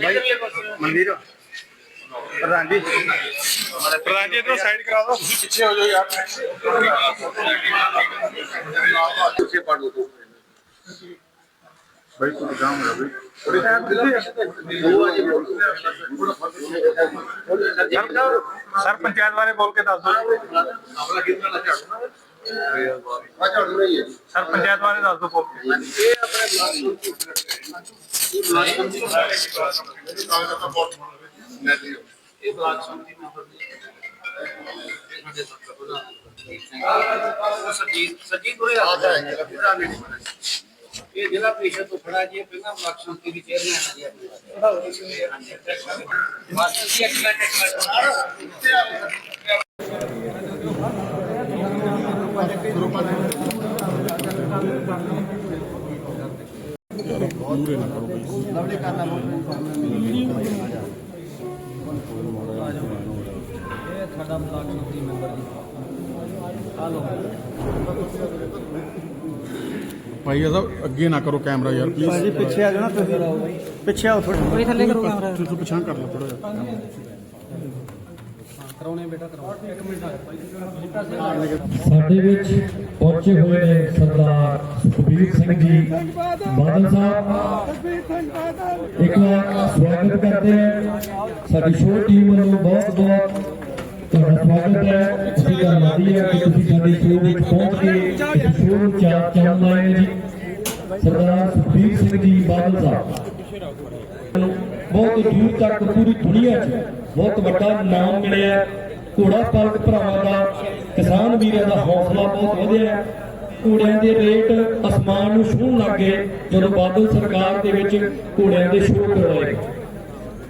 ਮਨਵੀਰ ਪ੍ਰਧਾਨ ਜੀ। ਪ੍ਰਧਾਨ ਜੀ ਇਧਰੋਂ ਸਾਈਡ ਕਰਾ ਦਿਓ। ਪਿੱਛੇ ਹੋ ਜਾਓ ਯਾਰ। ਪਿੱਛੇ ਪੜ ਲਓ ਭਾਈ ਤੂੰ ਜਾਮ ਰਿਹਾ ਭਾਈ ਸਰ ਪੰਚਾਇਤ ਬਾਰੇ ਬੋਲ ਕੇ ਦੱਸ ਦਿਓ। ਸਰ, ਪੰਚਾਇਤ ਬਾਰੇ ਦੱਸ ਦਿਓ ਬੋਲ ਕੇ ਇਹ ਬਲਾਕ ਸੰਮਤੀ ਮੈਂਬਰ ਨੇ ਸਰਜੀਤ ਸਰਜੀਤ ਉਰੇ ਆ ਇਹ ਜ਼ਿਲ੍ਹਾ ਪ੍ਰੀਸ਼ਦ ਤੋਂ ਖੜਾ ਜੀ ਇਹ ਪਹਿਲਾਂ ਬਲਾਕ ਸੰਮਤੀ ਦੀ ਚੇਅਰਮੈਨ ਹੈ ਜੀ ਮਾਸਟਰ ਜੀ ਇੱਕ ਮਿੰਟ ਇੱਕ ਮਿੰਟ ਭਾਈ ਇਹਦਾ ਅੱਗੇ ਨਾ ਕਰੋ ਕੈਮਰਾ ਯਾਰ ਪਲੀਜ਼ ਭਾਜੀ ਪਿੱਛੇ ਆ ਜਾਓ ਨਾ ਤੁਸੀਂ। ਪਿੱਛੇ ਆਓ ਥੋੜੀ ਕੋਈ ਥੱਲੇ ਕਰੋ ਕੈਮਰਾ। ਤੁਸੀਂ ਪਛਾਣ ਕਰ ਲਓ ਥੋੜਾ ਜਿਹਾ। ਸਾਡੇ ਵਿੱਚ ਪਹੁੰਚੇ ਹੋਏ ਨੇ ਸਰਦਾਰ ਸੁਖਬੀਰ ਸਿੰਘ ਜੀ ਬਾਦਲ ਸਾਹਿਬ। ਇੱਕ ਵਾਰ ਸਵਾਗਤ ਕਰਦੇ ਹਾਂ। ਸਾਡੀ ਸ਼ੋਅ ਟੀਮ ਵੱਲੋਂ ਬਹੁਤ ਬਹੁਤ ਤੁਹਾਡਾ ਸਵਾਗਤ ਹੈ। ਅਸੀਂ ਗੱਲ ਆਦੀ ਹੈ ਕਿ ਤੁਸੀਂ ਸਾਡੀ ਸ਼ੋਅ ਵਿੱਚ ਪਹੁੰਚ ਕੇ ਸ਼ੋਅ ਨੂੰ ਚਾਰ ਚੰਨ ਲਾਏ ਜੀ। ਸਰਦਾਰ ਸੁਖਬੀਰ ਸਿੰਘ ਜੀ ਬਾਦਲ ਸਾਹਿਬ। ਬਹੁਤ ਦੂਰ ਤੱਕ ਪੂਰੀ ਦੁਨੀਆ 'ਚ ਬਹੁਤ ਵੱਡਾ ਨਾਮ ਮਿਲਿਆ ਘੋੜਾ ਪਾਲਕ ਭਰਾਵਾਂ ਦਾ, ਕਿਸਾਨ ਵੀਰਾਂ ਦਾ ਹੌਸਲਾ ਬਹੁਤ ਵਧਿਆ ਘੋੜਿਆਂ ਦੇ ਰੇਟ ਅਸਮਾਨ ਨੂੰ ਛੂਹਣ ਲੱਗ ਜਦੋਂ ਬਾਦਲ ਸਰਕਾਰ ਦੇ ਵਿੱਚ ਘੋੜਿਆਂ ਦੇ ਸ਼ੋਅ ਕਰਵਾਏ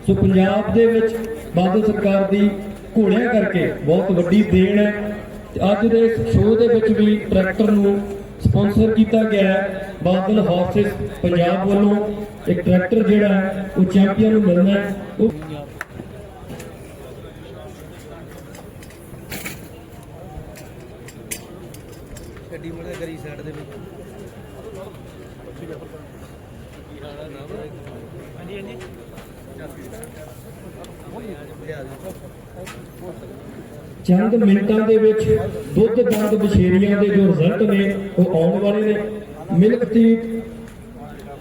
ਸੋ ਪੰਜਾਬ ਦੇ ਵਿੱਚ ਬਾਦਲ ਸਰਕਾਰ ਦੀ ਘੋੜਿਆਂ ਕਰਕੇ ਬਹੁਤ ਵੱਡੀ ਦੇਣ ਹੈ। ਅੱਜ ਦੇ ਇਸ ਸ਼ੋਅ ਦੇ ਵਿੱਚ ਵੀ ਟਰੈਕਟਰ ਨੂੰ ਸਪਾਂਸਰ ਕੀਤਾ ਗਿਆ ਹੈ। ਬਾਦਲ ਹਾਰਸਸ ਪੰਜਾਬ ਵੱਲੋਂ ਇੱਕ ਟਰੈਕਟਰ ਜਿਹੜਾ ਹੈ ਉਹ ਚੈਂਪੀਅਨ ਨੂੰ ਮਿਲਣਾ ਹੈ। ਉਹ ਗੱਡੀ ਮੜੇ ਕਰੀ ਸਾਈਡ ਦੇ ਵਿੱਚ। ਹਾਂਜੀ ਹਾਂਜੀ। ਚੰਦ ਮਿੰਟਾਂ ਦੇ ਵਿੱਚ ਦੁੱਧ ਦੰਦ ਬਸ਼ੇਰੀਆਂ ਦੇ ਜੋ ਰਿਜ਼ਲਟ ਨੇ ਉਹ ਆਉਣ ਵਾਲੇ ਨੇ। ਮਿਲਕ ਟੀ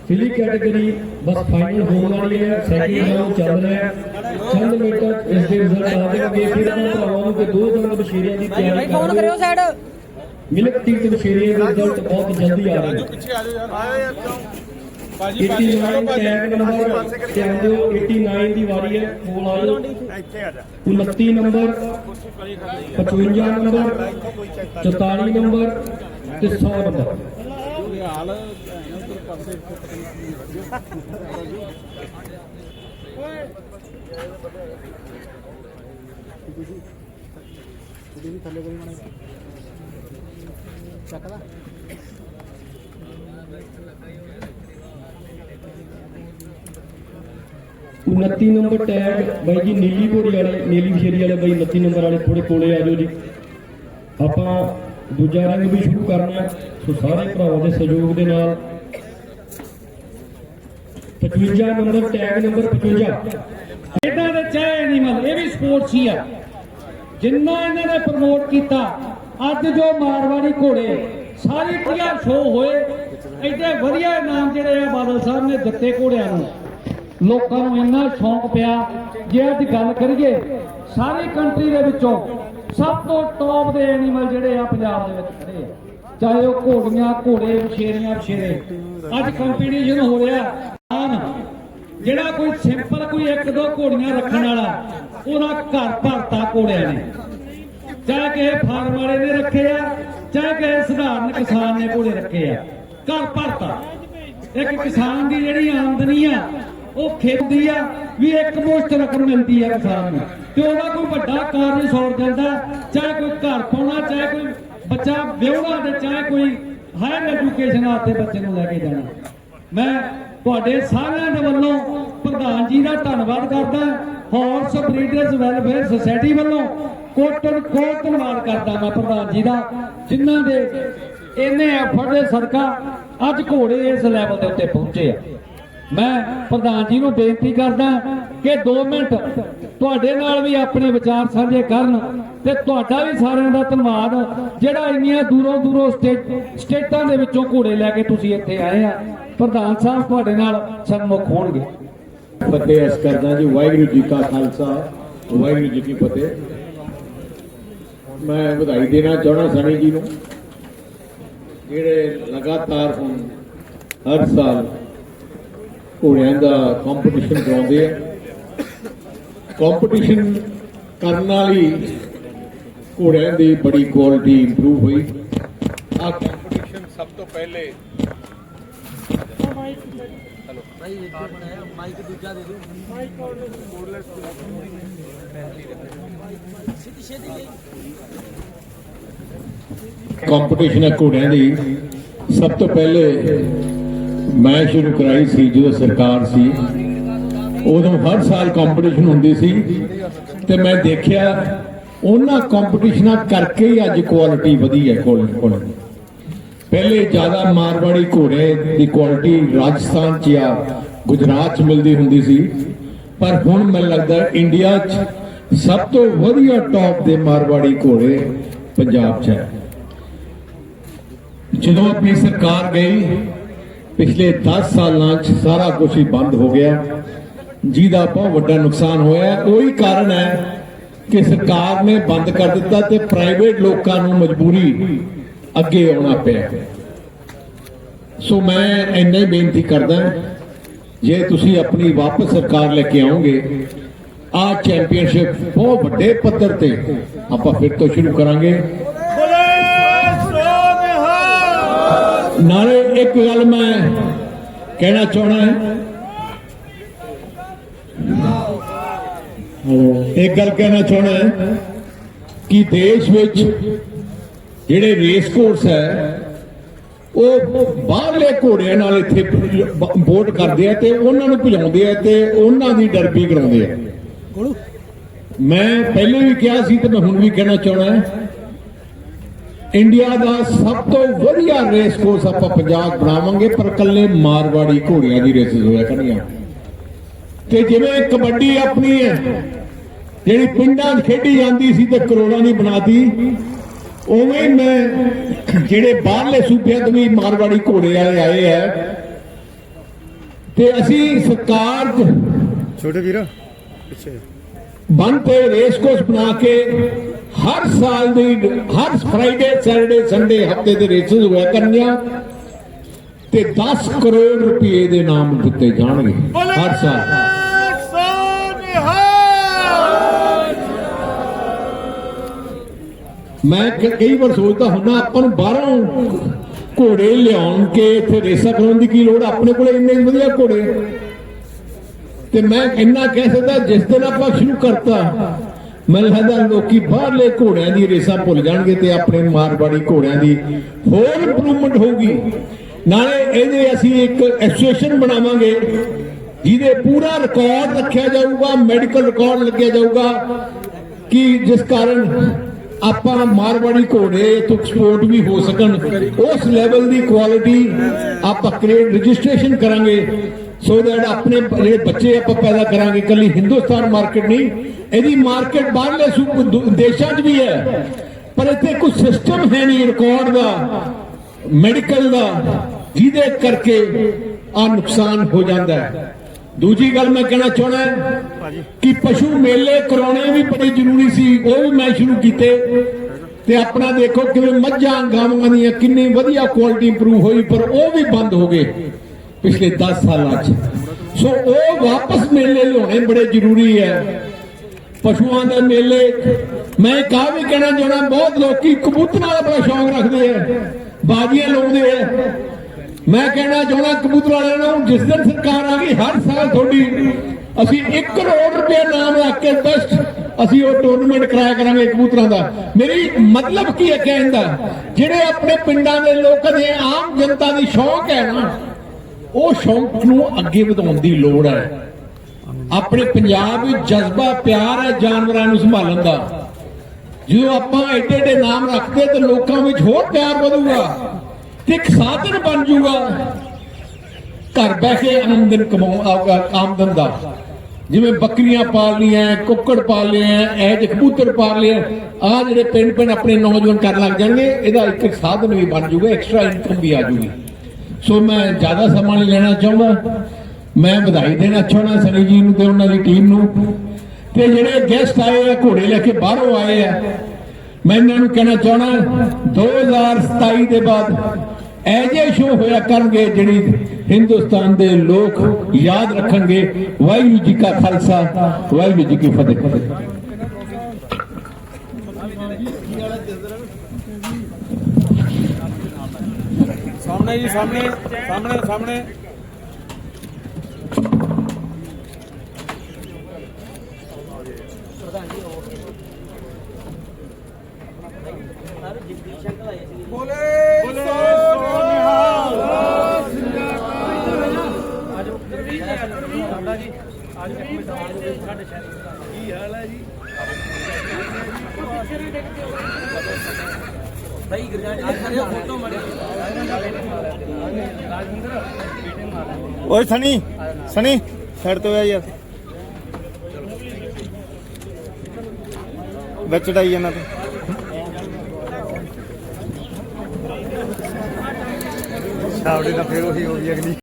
ਫਿਲੀ ਕੈਟਾਗਰੀ ਬਸ ਫਾਈਨਲ ਹੋਣ ਵਾਲੀ ਹੈ ਸੈਕਿੰਡ ਰਾਊਂਡ ਚੱਲ ਰਿਹਾ ਹੈ। ਚੰਦ ਮਿੰਟਾਂ ਇਸ ਦੇ ਰਿਜ਼ਲਟ ਆ ਜਾਣਗੇ। ਫਿਰ ਇਹਨਾਂ ਭਰਾਵਾਂ ਨੂੰ ਕਿ ਦੋ ਦੰਦ ਬਸ਼ੇਰੀਆਂ ਦੀ ਤਿਆਰੀ ਭਾਈ ਫੋਨ ਕਰ ਕਰਿਓ ਸਾਈਡ ਮਿਲਕ ਟੀ ਤੇ ਬਸ਼ੇਰੀਆਂ ਦੇ ਰਿਜ਼ਲਟ ਬਹੁਤ ਜਲਦੀ ਆ ਰਹੇ ਨੇ। ਆ ਜਾਓ ਭਾਜੀ 89 ਟੈਗ ਨੰਬਰ ਦਿਓ 89 ਦੀ ਵਾਰੀ ਹੈ ਕੋਲ ਆਇਓ ਇੱਥੇ ਆ ਜਾ 29 ਨੰਬਰ 55 ਨੰਬਰ 44 ਨੰਬਰ ਤੇ 100 ਨੰਬਰ ਉਨੱਤੀ ਨੰਬਰ ਟੈਗ ਬਾਈ ਜੀ, ਨੀਲੀ ਘੋੜੀ ਵਾਲੇ, ਨੀਲੀ ਵਿਸ਼ੇਰੀ ਵਾਲੇ ਬਾਈ 29 ਨੰਬਰ ਵਾਲੇ ਥੋੜੇ ਕੋਲੇ ਆ ਜਾਓ ਜੀ। ਆਪਾਂ ਦੂਜਾ ਰੰਗ ਵੀ ਸ਼ੁਰੂ ਕਰਨਾ ਸੋ ਸਾਰੇ ਭਰਾਵਾਂ ਦੇ ਸਹਿਯੋਗ ਦੇ ਨਾਲ 55 ਨੰਬਰ, ਟੈਗ ਨੰਬਰ 55 ਇਹਨਾਂ ਦੇ ਚਾਹੇ ਐਨੀਮਲ ਇਹ ਵੀ ਸਪੋਰਟਸ ਹੀ ਆ। ਜਿੰਨਾ ਇਹਨਾਂ ਨੇ ਪ੍ਰਮੋਟ ਕੀਤਾ, ਅੱਜ ਜੋ ਮਾਰਵਾੜੀ ਘੋੜੇ, ਸਾਰੀ ਵਧੀਆ ਸ਼ੋਅ ਹੋਏ ਐਡੇ ਵਧੀਆ ਇਨਾਮ ਜਿਹੜੇ ਆ ਬਾਦਲ ਸਾਹਿਬ ਨੇ ਦਿੱਤੇ ਘੋੜਿਆਂ ਨੂੰ। ਲੋਕਾਂ ਨੂੰ ਇੰਨਾ ਸ਼ੌਂਕ ਪਿਆ, ਜੇ ਅੱਜ ਗੱਲ ਕਰੀਏ, ਸਾਰੀ ਕੰਟਰੀ ਦੇ ਵਿੱਚੋਂ ਸਭ ਤੋਂ ਟੌਪ ਦੇ ਐਨੀਮਲ ਜਿਹੜੇ ਆ ਪੰਜਾਬ ਦੇ ਵਿੱਚ ਖੜੇ ਆ। ਚਾਹੇ ਉਹ ਘੋੜੀਆਂ, ਘੋੜੇ, ਸ਼ੇਰੀਆਂ, ਸ਼ੇਰੇ। ਅੱਜ ਕੰਪੀਟੀਸ਼ਨ ਹੋ ਰਿਹਾ। ਜਿਹੜਾ ਕੋਈ ਸਿੰਪਲ ਕੋਈ ਇੱਕ ਦੋ ਘੋੜੀਆਂ ਰੱਖਣ ਵਾਲਾ, ਉਹਦਾ ਘਰ ਭਰਤਾ ਘੋੜਿਆਂ ਨੇ। ਚਾਹੇ ਕਿਸੇ ਫਾਰਮ ਵਾਲੇ ਨੇ ਰੱਖੇ ਆ, ਚਾਹੇ ਕਿਸੇ ਸਧਾਰਨ ਕਿਸਾਨ ਨੇ ਘੋੜੇ ਰੱਖੇ ਆ, ਘਰ ਭਰਤਾ। ਇੱਕ ਕਿਸਾਨ ਦੀ ਜਿਹੜੀ ਆਮਦਨੀ ਆ, ਉਹ ਖੇਤੀ ਆ, ਵੀ ਇੱਕ ਮੁਸ਼ਤ ਰਕਮ ਮਿਲਦੀ ਆ ਕਿਸਾਨ ਨੂੰ। ਤੇ ਉਹਦਾ ਕੋਈ ਵੱਡਾ ਕਾਰਨ ਸੌਰ ਜਾਂਦਾ ਚਾਹੇ ਕੋਈ ਘਰ ਪਾਉਣਾ, ਚਾਹੇ ਕੋਈ ਬੱਚਾ ਵਿਆਹਣਾ ਤੇ, ਚਾਹੇ ਕੋਈ ਹਾਇਰ ਐਜੂਕੇਸ਼ਨ ਆਤੇ ਬੱਚੇ ਨੂੰ ਲੈ ਕੇ ਜਾਣਾ। ਮੈਂ ਤੁਹਾਡੇ ਸਾਰਿਆਂ ਦੇ ਵੱਲੋਂ ਪ੍ਰਧਾਨ ਜੀ ਦਾ ਧੰਨਵਾਦ ਕਰਦਾ ਹਾਰਸ ਬਰੀਡਰਸ ਵੈਲਫੇਅਰ ਸੁਸਾਇਟੀ ਵੱਲੋਂ ਕੋਟਨ ਕੋਟ ਧੰਨਵਾਦ ਕਰਦਾ ਮੈਂ ਪ੍ਰਧਾਨ ਜੀ ਦਾ, ਜਿਨ੍ਹਾਂ ਦੇ ਇੰਨੇ ਐਫਰਟ ਦੇ ਸਦਕਾ ਅੱਜ ਘੋੜੇ ਇਸ ਲੈਵਲ ਦੇ ਉੱਤੇ ਪਹੁੰਚੇ ਆ। ਮੈਂ ਪ੍ਰਧਾਨ ਜੀ ਨੂੰ ਬੇਨਤੀ ਕਰਦਾ ਕਿ 2 ਮਿੰਟ ਤੁਹਾਡੇ ਨਾਲ ਵੀ ਆਪਣੇ ਵਿਚਾਰ ਸਾਂਝੇ ਕਰਨ ਤੇ ਤੁਹਾਡਾ ਵੀ ਸਾਰਿਆਂ ਦਾ ਧੰਨਵਾਦ, ਜਿਹੜਾ ਇੰਨੀਆਂ ਦੂਰੋਂ ਦੂਰੋਂ ਸਟੇ- ਸਟੇਟਾਂ ਦੇ ਵਿੱਚੋਂ ਘੋੜੇ ਲੈ ਕੇ ਤੁਸੀਂ ਇੱਥੇ ਆਏ ਆ। ਪ੍ਰਧਾਨ ਸਾਹਿਬ ਤੁਹਾਡੇ ਨਾਲ ਸਨਮੁਖ ਹੋਣਗੇ। ਫਤਿਹ ਅਸ ਕਰਦਾ ਜੀ, ਵਾਹਿਗੁਰੂ ਜੀ ਕਾ ਖਾਲਸਾ, ਵਾਹਿਗੁਰੂ ਜੀ ਕੀ ਫਤਿਹ। ਮੈਂ ਵਧਾਈ ਦੇਣਾ ਚਾਹਣਾ ਸਣੀ ਜੀ ਨੂੰ, ਜਿਹੜੇ ਲਗਾਤਾਰ ਹੁਣ ਹਰ ਸਾਲ ਘੋੜਿਆਂ ਦਾ ਕੰਪੀਟੀਸ਼ਨ ਕਰਾਉਂਦੇ ਆ। ਕੰਪੀਟੀਸ਼ਨ ਕਰਨ ਨਾਲ ਹੀ ਘੋੜਿਆਂ ਦੀ ਬੜੀ ਕੁਆਲਿਟੀ ਇੰਪਰੂਵ ਹੋਈ। ਆ ਕੰਪੀਟੀਸ਼ਨ ਸਭ ਤੋਂ ਪਹਿਲੇ ਮਾਈਕ ਦੂਜਾ ਦੇ ਦਿਓ ਸਿੱਧੀ ਸਿੱਧੀ ਕੰਪੀਟੀਸ਼ਨ ਹੈ ਘੋੜਿਆਂ ਦੀ। ਸਭ ਤੋਂ ਪਹਿਲੇ ਮੈਂ ਸ਼ੁਰੂ ਕਰਾਈ ਸੀ, ਜਦੋਂ ਸਰਕਾਰ ਸੀ। ਉਦੋਂ ਹਰ ਸਾਲ ਕੰਪੀਟੀਸ਼ਨ ਹੁੰਦੀ ਸੀ ਤੇ ਮੈਂ ਦੇਖਿਆ ਉਹਨਾਂ ਕੰਪੀਟੀਸ਼ਨਾਂ ਕਰਕੇ ਹੀ ਅੱਜ ਕੁਆਲਿਟੀ ਵਧੀ ਹੈ ਘੋੜੇ ਘੋੜੇ ਦੀ। ਪਹਿਲੇ ਜ਼ਿਆਦਾ ਮਾਰਵਾੜੀ ਘੋੜੇ ਦੀ ਕੁਆਲਿਟੀ ਰਾਜਸਥਾਨ 'ਚ ਜਾਂ ਗੁਜਰਾਤ 'ਚ ਮਿਲਦੀ ਹੁੰਦੀ ਸੀ। ਪਰ ਹੁਣ ਮੈਨੂੰ ਲੱਗਦਾ ਇੰਡੀਆ 'ਚ ਸਭ ਤੋਂ ਵਧੀਆ ਟੌਪ ਦੇ ਮਾਰਵਾੜੀ ਘੋੜੇ ਪੰਜਾਬ 'ਚ ਹੈ। ਜਦੋਂ ਆਪਣੀ ਸਰਕਾਰ ਗਈ, ਪਿਛਲੇ 10 ਸਾਲਾਂ 'ਚ ਸਾਰਾ ਕੁਝ ਹੀ ਬੰਦ ਹੋ ਗਿਆ। ਜਿਹਦਾ ਬਹੁਤ ਵੱਡਾ ਨੁਕਸਾਨ ਹੋਇਆ ਉਹੀ ਕਾਰਨ ਹੈ ਕਿ ਸਰਕਾਰ ਨੇ ਬੰਦ ਕਰ ਦਿੱਤਾ ਤੇ ਪ੍ਰਾਈਵੇਟ ਲੋਕਾਂ ਨੂੰ ਮਜਬੂਰੀ ਅੱਗੇ ਆਉਣਾ ਪਿਆ। ਸੋ ਮੈਂ ਇੰਨਾ ਬੇਨਤੀ ਕਰਦਾ ਜੇ ਤੁਸੀਂ ਆਪਣੀ ਵਾਪਸ ਸਰਕਾਰ ਲੈ ਕੇ ਆਓਗੇ, ਆ ਚੈਂਪੀਅਨਸ਼ਿਪ ਬਹੁਤ ਵੱਡੇ ਪੱਧਰ ਤੇ ਆਪਾਂ ਫਿਰ ਤੋਂ ਸ਼ੁਰੂ ਕਰਾਂਗੇ। ਨਾਲੇ ਇੱਕ ਗੱਲ ਮੈਂ ਕਹਿਣਾ ਚਾਹਣਾ ਹੈ। ਇੱਕ ਗੱਲ ਕਹਿਣਾ ਚਾਹਣਾ ਹੈ ਕਿ ਦੇਸ਼ ਵਿੱਚ ਜਿਹੜੇ ਰੇਸ ਕੋਰਸ ਹੈ ਉਹ ਬਾਹਰਲੇ ਘੋੜਿਆਂ ਨਾਲ ਇੱਥੇ ਵੋਟ ਕਰਦੇ ਆ ਤੇ ਉਹਨਾਂ ਨੂੰ ਭਜਾਉਂਦੇ ਆ ਤੇ ਉਹਨਾਂ ਦੀ ਡਰਬੀ ਕਰਾਉਂਦੇ ਆ। ਮੈਂ ਪਹਿਲੇ ਵੀ ਕਿਹਾ ਸੀ ਤੇ ਮੈਂ ਹੁਣ ਵੀ ਕਹਿਣਾ ਚਾਹਣਾ ਇੰਡੀਆ ਦਾ ਸਭ ਤੋਂ ਵਧੀਆ ਰੇਸ ਕੋਰਸ ਆਪਾਂ ਪੰਜਾਬ ਬਣਾਵਾਂਗੇ ਪਰ ਕੱਲੇ ਮਾਰਵਾੜੀ ਘੋੜਿਆਂ ਦੀ ਰੇਸਿਸ ਹੋਇਆ ਕਰਨੀਆਂ। ਤੇ ਜਿਵੇਂ ਕਬੱਡੀ ਆਪਣੀ ਹੈ ਜਿਹੜੀ ਪਿੰਡਾਂ 'ਚ ਖੇਡੀ ਜਾਂਦੀ ਸੀ ਤੇ ਕਰੋੜਾਂ ਦੀ ਬਣਾਤੀ ਉਵੇਂ ਮੈਂ ਜਿਹੜੇ ਬਾਹਰਲੇ ਸੂਬਿਆਂ ਤੋਂ ਵੀ ਮਾਰਵਾੜੀ ਘੋੜੇ ਵਾਲੇ ਆਏ ਹੈ ਤੇ ਅਸੀਂ ਸਰਕਾਰ ਛੋਟੇ ਵੀਰ ਪਿੱਛੇ। ਬੰਦ ਤੇ ਰੇਸ ਕੋਰਸ ਬਣਾ ਕੇ ਹਰ ਸਾਲ ਦੀ ਹਰ ਫਰਾਈਡੇ ਸੈਟਰਡੇ ਸੰਡੇ ਹਫ਼ਤੇ ਦੇ ਰੇਸਸ ਹੋਇਆ ਕਰਨੀਆਂ ਤੇ 10 ਕਰੋੜ ਰੁਪਏ ਦੇ ਨਾਮ ਦਿੱਤੇ ਜਾਣਗੇ ਹਰ ਸਾਲ। ਮੈਂ ਕਈ ਵਾਰ ਸੋਚਦਾ ਹੁੰਦਾ, ਆਪਾਂ ਨੂੰ ਬਾਹਰੋਂ ਘੋੜੇ ਲਿਆਉਣ ਕੇ ਇੱਥੇ ਰੇਸਾਂ ਕਰਾਉਣ ਦੀ ਕੀ ਲੋੜ ਆਪਣੇ ਕੋਲੇ ਇੰਨੇ ਵਧੀਆ ਘੋੜੇ। ਤੇ ਮੈਂ ਇੰਨਾ ਕਹਿ ਸਕਦਾ, ਜਿਸ ਦਿਨ ਆਪਾਂ ਸ਼ੁਰੂ ਕਰਤਾ, ਮੈਨੂੰ ਲੱਗਦਾ ਲੋਕੀ ਬਾਹਰਲੇ ਘੋੜਿਆਂ ਦੀ ਰੇਸਾਂ ਭੁੱਲ ਜਾਣਗੇ ਤੇ ਆਪਣੇ ਮਾਰਵਾੜੀ ਘੋੜਿਆਂ ਦੀ ਹੋਰ ਇੰਪਰੂਵਮੈਂਟ ਹੋਊਗੀ। ਨਾਲੇ ਇਹਦੇ ਅਸੀਂ ਇੱਕ ਐਸੋਸੀਏਸ਼ਨ ਬਣਾਵਾਂਗੇ, ਜਿਹਦੇ ਪੂਰਾ ਰਿਕਾਰਡ ਰੱਖਿਆ ਜਾਊਗਾ ਮੈਡੀਕਲ ਰਿਕਾਰਡ ਲੱਗਿਆ ਜਾਊਗਾ, ਕਿ ਜਿਸ ਕਾਰਨ ਆਪਾਂ ਮਾਰਵਾੜੀ ਘੋੜੇ ਤੋਂ ਐਕਸਪੋਰਟ ਵੀ ਹੋ ਸਕਣ। ਉਸ ਲੈਵਲ ਦੀ ਕੁਆਲਿਟੀ ਆਪਾਂ ਕ੍ਰੀਏਟ ਰਜਿਸਟ੍ਰੇਸ਼ਨ ਕਰਾਂਗੇ। ਸੋ ਦੈਟ ਆਪਣੇ ਜਿਹੜੇ ਬੱਚੇ ਆਪਾਂ ਪੈਦਾ ਕਰਾਂਗੇ। ਕੱਲੀ ਹਿੰਦੁਸਤਾਨ ਮਾਰਕੀਟ ਨਹੀਂ, ਇਹਦੀ ਮਾਰਕੀਟ ਬਾਹਰਲੇ ਦੇਸ਼ਾਂ 'ਚ ਵੀ ਹੈ। ਪਰ ਇੱਥੇ ਕੋਈ ਸਿਸਟਮ ਹੈ ਨਹੀਂ ਰਿਕਾਰਡ ਦਾ ਮੈਡੀਕਲ ਦਾ, ਜਿਹਦੇ ਕਰਕੇ ਆ ਨੁਕਸਾਨ ਹੋ ਜਾਂਦਾ ਹੈ। ਦੂਜੀ ਗੱਲ ਮੈਂ ਕਹਿਣਾ ਚਾਹਣਾ ਹੈ ਕਿ ਪਸ਼ੂ ਮੇਲੇ ਕਰਾਉਣੇ ਵੀ ਬੜੇ ਜ਼ਰੂਰੀ ਸੀ ਉਹ ਵੀ ਮੈਂ ਸ਼ੁਰੂ ਕੀਤੇ। ਤੇ ਆਪਣਾ ਦੇਖੋ ਕਿਵੇਂ ਮੱਝਾਂ ਗਾਵਾਂ ਦੀਆਂ ਕਿੰਨੀ ਵਧੀਆ ਕੁਆਲਿਟੀ ਇੰਪਰੂਵ ਹੋਈ ਪਰ ਉਹ ਵੀ ਬੰਦ ਹੋ ਗਏ ਪਿਛਲੇ 10 ਸਾਲਾਂ 'ਚ। ਸੋ ਉਹ ਵਾਪਸ ਮੇਲੇ ਲਿਆਉਣੇ ਬੜੇ ਜ਼ਰੂਰੀ ਹੈ। ਪਸ਼ੂਆਂ ਦੇ ਮੇਲੇ ਮੈਂ ਕਹਾ ਵੀ ਕਹਿਣਾ ਚਾਹਣਾ ਬਹੁਤ ਲੋਕੀ ਕਬੂਤਰਾਂ ਦਾ ਬੜਾ ਸ਼ੌਂਕ ਰੱਖਦੇ ਆ ਬਾਜ਼ੀਆਂ ਲਾਉਂਦੇ ਆ। ਮੈਂ ਕਹਿਣਾ ਚਾਹੁੰਦਾ ਕਬੂਤਰ ਵਾਲਿਆਂ ਨੂੰ, ਜਿਸ ਦਿਨ ਸਰਕਾਰ ਆ ਗਈ, ਹਰ ਸਾਲ ਤੁਹਾਡੀ, ਅਸੀਂ 1 ਕਰੋੜ ਰੁਪਏ ਨਾਮ ਰੱਖ ਕੇ ਬੈਸਟ ਅਸੀਂ ਉਹ ਟੂਰਨਾਮੈਂਟ ਕਰਾਇਆ ਕਰਾਂਗੇ ਕਬੂਤਰਾਂ ਦਾ। ਮੇਰੀ ਮਤਲਬ ਕੀ ਹੈ ਕਹਿਣ ਦਾ? ਜਿਹੜੇ ਆਪਣੇ ਪਿੰਡਾਂ ਦੇ ਲੋਕ ਨੇ, ਆਮ ਜਨਤਾ ਦੀ ਸ਼ੌਂਕ ਹੈ ਨਾ, ਉਹ ਸ਼ੌਂਕ ਨੂੰ ਅੱਗੇ ਵਧਾਉਣ ਦੀ ਲੋੜ ਹੈ। ਆਪਣੇ ਪੰਜਾਬ ਵਿੱਚ ਜਜ਼ਬਾ ਪਿਆਰ ਹੈ ਜਾਨਵਰਾਂ ਨੂੰ ਸੰਭਾਲਣ ਦਾ। ਜਦੋਂ ਆਪਾਂ ਐਡੇ ਐਡੇ ਨਾਮ ਰੱਖਦੇ ਤੇ ਲੋਕਾਂ ਵਿੱਚ ਹੋਰ ਪਿਆਰ ਵਧੂਗਾ। ਤੇ ਇੱਕ ਸਾਧਨ ਬਣ ਜੂਗਾ। ਘਰ ਬਹਿ ਆਮਦਨ ਕਮਾਉ ਆਮਦਨ ਦਾ। ਜਿਵੇਂ ਬੱਕਰੀਆਂ ਪਾਲ ਲਈਆਂ ਕੁੱਕੜ ਪਾਲ ਲਏ ਐ ਕਬੂਤਰ ਪਾਲ ਲਏ ਆ ਜਿਹੜੇ ਪਿੰਡ ਪਿੰਡ ਆਪਣੇ ਨੌਜਵਾਨ ਕਰਨ ਲੱਗ ਜਾਣਗੇ, ਇਹਦਾ ਇੱਕ ਸਾਧਨ ਵੀ ਬਣ ਜਾਊਗਾ ਐਕਸਟਰਾ ਇਨਕਮ ਵੀ ਆ ਜਾਊਗੀ ਸੋ ਮੈਂ ਜ਼ਿਆਦਾ ਸਮਾਂ ਨਹੀਂ ਲੈਣਾ ਚਾਹੁੰਦਾ। ਮੈਂ ਵਧਾਈ ਦੇਣਾ ਚਾਹੁੰਦਾ ਸਨੀ ਜੀ ਨੂੰ ਤੇ ਉਹਨਾਂ ਦੀ ਟੀਮ ਨੂੰ। ਤੇ ਜਿਹੜੇ ਗੈਸਟ ਆਏ ਆ, ਘੋੜੇ ਲੈ ਕੇ ਬਾਹਰੋਂ ਆਏ ਆ, ਮੈਂ ਇਹਨਾਂ ਨੂੰ ਕਹਿਣਾ ਚਾਹਣਾ 2027 ਦੇ ਬਾਅਦ ਐਜੇ ਸ਼ੋ ਹੋਇਆ ਕਰਨਗੇ ਜਿਹੜੀ ਹਿੰਦੁਸਤਾਨ ਦੇ ਲੋਕ ਯਾਦ ਰੱਖਣਗੇ। ਵਾਹਿਗੁਰੂ ਜੀ ਕਾ ਖਾਲਸਾ ਵਾਹਿਗੁਰੂ ਜੀ ਕੀ ਫਤਿਹ। ਸਾਹਮਣੇ ਜੀ ਸਾਹਮਣੇ ਸਾਹਮਣੇ ਸਾਹਮਣੇ। ਭਾਈ ਗਰਜਾਨੀ ਦੇ ਖੜੇ ਫੋਟੋ ਮੜੇ ਓਏ ਸਣੀ ਸਣੀ ਸਾਈਡ ਤੋਂ ਆ ਯਾਰ। ਵਿੱਚ ਡਾਈ ਇਹਨਾਂ ਤੇ। ਛਾਵੜੀ ਤਾਂ ਫੇਰ ਉਹੀ ਹੋ ਗਈ ਅਗਲੀ।